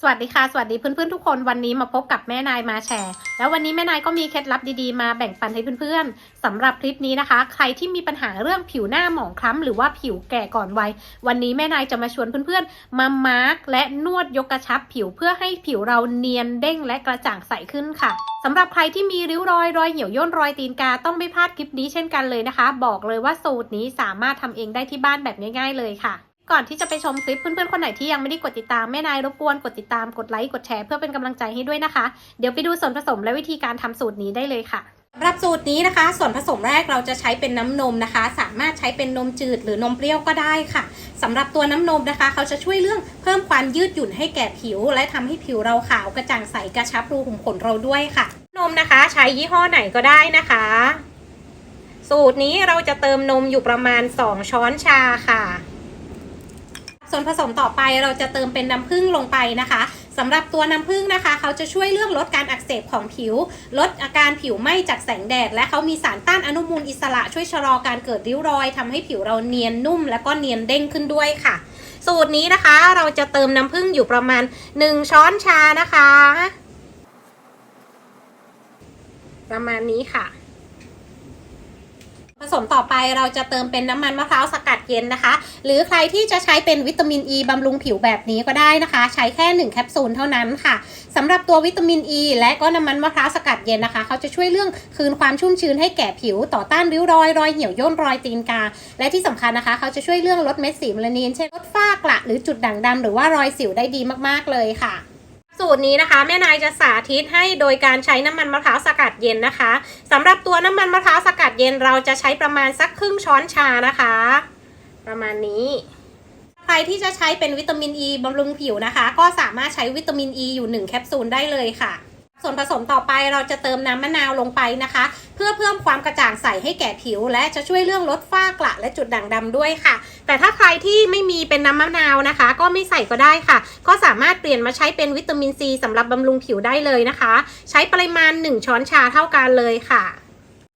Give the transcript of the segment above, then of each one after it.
สวัสดีค่ะ สวัสดีเพื่อนๆทุกคนวันนี้มาพบกับแม่นายมาแชร์ แล้ววันนี้แม่นายก็มีเคล็ดลับดีๆมาแบ่งปันให้เพื่อนๆสำหรับคลิปนี้นะคะ ใครที่มีปัญหาเรื่องผิวหน้าหมองคล้ำหรือว่าผิวแก่ก่อนวัยวันนี้แม่นายจะมาชวนเพื่อนๆ มามาร์กและนวดยกกระชับผิวเพื่อให้ผิวเราเนียนเด้งและกระจ่างใสขึ้นค่ะสำหรับใครที่มีริ้วรอย รอยเหี่ยวย่นรอยตีนกาต้องไม่พลาดคลิปนี้เช่นกันเลยนะคะ บอกเลยว่าสูตรนี้สามารถทำเองได้ที่บ้านแบบง่าย ๆ เลยค่ะ ก่อนที่จะไปชมคลิปเพื่อนๆคนไหนที่ยังไม่ได้กดติดตามแม่นายรบกวนกดติดตามกดไลค์กดแชร์เพื่อเป็นกำลังใจให้ด้วยนะคะ เดี๋ยวไปดูส่วนผสมและวิธีการทำสูตรนี้ได้เลยค่ะสำหรับสูตรนี้นะคะ ส่วนผสมแรกเราจะใช้เป็นน้ำนมนะคะ สามารถใช้เป็นนมจืดหรือนมเปรี้ยวก็ได้ค่ะสำหรับตัวน้ำนมนะคะ เขาจะช่วยเรื่องเพิ่มความยืดหยุ่นให้แก่ผิว และทำให้ผิวเราขาวกระจ่างใสกระชับรูขุมขนเราด้วยค่ะ นมนะคะ ใช้ยี่ห้อไหนก็ได้นะคะ สูตรนี้เราจะเติมนมอยู่ประมาณ 2 ช้อนชาค่ะ ส่วนผสมต่อไปเราจะเติมเป็นน้ำผึ้งลงไปนะคะสำหรับตัวน้ำผึ้งนะคะ เขาจะช่วยเรื่องลดการอักเสบของผิว ลดอาการผิวไหม้จากแสงแดด และเขามีสารต้านอนุมูลอิสระช่วยชะลอการเกิดริ้วรอยทำให้ผิวเราเนียนนุ่ม และก็เนียนเด้งขึ้นด้วยค่ะ สูตรนี้นะคะเราจะเติมน้ำผึ้งอยู่ประมาณ 1 ช้อนชานะคะ ประมาณนี้ค่ะ ผสมต่อไปเราจะเติมเป็นน้ำมันมะพร้าวสกัดเย็นนะคะ หรือใครที่จะใช้เป็นวิตามินอ e ีบำรุงผิวแบบนี้ก็ได้นะคะ ใช้แค่1แคปซูลเท่านั้นค่ะสำหรับตัววิตามินอ e ีและก็น้ำมันมะพร้าวสกัดเย็นนะคะ เขาจะช่วยเรื่องคืนความชุ่มชื้นให้แก่ผิวต่อต้านริ้วรอยรอยเหี่ยวย่นรอยตีนกา และที่สำคัญนะคะ เขาจะช่วยเรื่องลดเม็ดสีเมลานินเช่นลดฝ้ากระหรือจุดด่างดำหรือว่ารอยสิวได้ดีมากๆเลยค่ะ สูตรนี้นะคะแม่นายจะสาธิตให้โดยการใช้น้ำมันมะพร้าวสกัดเย็นนะคะ สำหรับตัวน้ำมันมะพร้าวสกัดเย็นเราจะใช้ประมาณสักครึ่งช้อนชานะคะ ประมาณนี้ ใครที่จะใช้เป็นวิตามินอ e ีบำรุงผิวนะคะ ก็สามารถใช้วิตามินอ e ีอยู่ 1 แคปซูลได้เลยค่ะ ส่วนผสมต่อไปเราจะเติมน้ำมะนาวลงไปนะคะ เพื่อเพิ่มความกระจ่างใสให้แก่ผิว และจะช่วยเรื่องลดฝ้ากระและจุดด่างดำด้วยค่ะ แต่ถ้าใครที่ไม่มีเป็นน้ำมะนาวนะคะ ก็ไม่ใส่ก็ได้ค่ะ ก็สามารถเปลี่ยนมาใช้เป็นวิตามินซีสำหรับบำรุงผิวได้เลยนะคะ ใช้ปริมาณ 1 ช้อนชาเท่ากันเลยค่ะ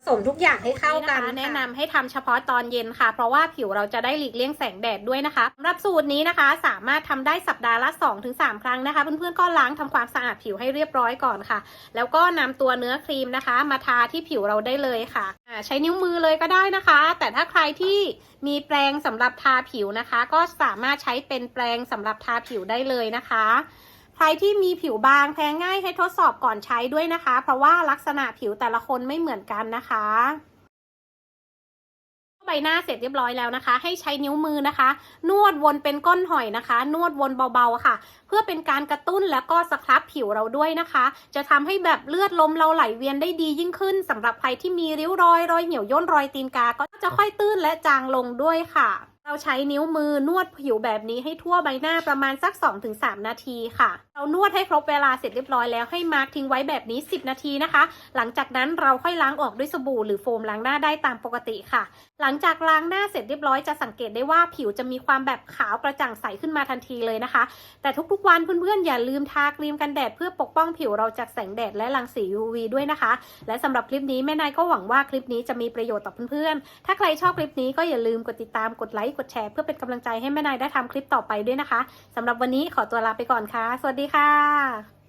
สมทุกอย่างให้เข้ากันแนะนำให้ทำเฉพาะตอนเย็นค่ะ เพราะว่าผิวเราจะได้หลีกเลี่ยงแสงแดดด้วยนะคะสำหรับสูตรนี้นะคะ สามารถทำได้สัปดาห์ละ 2-3 ครั้งนะคะ เพื่อนๆก็ล้างทำความสะอาดผิวให้เรียบร้อยก่อนค่ะ แล้วก็นำตัวเนื้อครีมนะคะ มาทาที่ผิวเราได้เลยค่ะใช้นิ้วมือเลยก็ได้นะคะ แต่ถ้าใครที่มีแปรงสำหรับทาผิวนะคะ ก็สามารถใช้เป็นแปรงสำหรับทาผิวได้เลยนะคะ ใครที่มีผิวบางแพ้ง่ายให้ทดสอบก่อนใช้ด้วยนะคะ เพราะว่าลักษณะผิวแต่ละคนไม่เหมือนกันนะคะใบหน้าเสร็จเรียบร้อยแล้วนะคะ ให้ใช้นิ้วมือนะคะ นวดวนเป็นก้นหอยนะคะ นวดวนเบาๆค่ะ เพื่อเป็นการกระตุ้นแล้วก็สครับผิวเราด้วยนะคะ จะทำให้แบบเลือดลมเราไหลเวียนได้ดียิ่งขึ้นสำหรับใครที่มีริ้วรอยรอยเหี่ยวย่นรอยตีนกา ก็จะค่อยตื้นและจางลงด้วยค่ะ เราใช้นิ้วมือนวดผิวแบบนี้ให้ทั่วใบหน้าประมาณสัก 2-3 นาทีค่ะ เรานวดให้ครบเวลาเสร็จเรียบร้อยแล้วให้มาร์กทิ้งไว้แบบนี้ 10 นาทีนะคะ หลังจากนั้นเราค่อยล้างออกด้วยสบู่หรือโฟมล้างหน้าได้ตามปกติค่ะ หลังจากล้างหน้าเสร็จเรียบร้อยจะสังเกตได้ว่าผิวจะมีความแบบขาวกระจ่างใสขึ้นมาทันทีเลยนะคะ แต่ทุกๆวันเพื่อนๆอย่าลืมทาครีมกันแดดเพื่อปกป้องผิวเราจากแสงแดดและรังสี UV ด้วยนะคะ และสำหรับคลิปนี้แม่นายก็หวังว่าคลิปนี้จะมีประโยชน์ต่อเพื่อนๆถ้าใครชอบคลิปนี้ก็อย่าลืมกดติดตามกดไลค์กดแชร์เพื่อเป็นกำลังใจให้แม่นายได้ทำคลิปต่อไปด้วยนะคะสำหรับวันนี้ขอตัวลาไปก่อนค่ะ สวัสดีค่ะ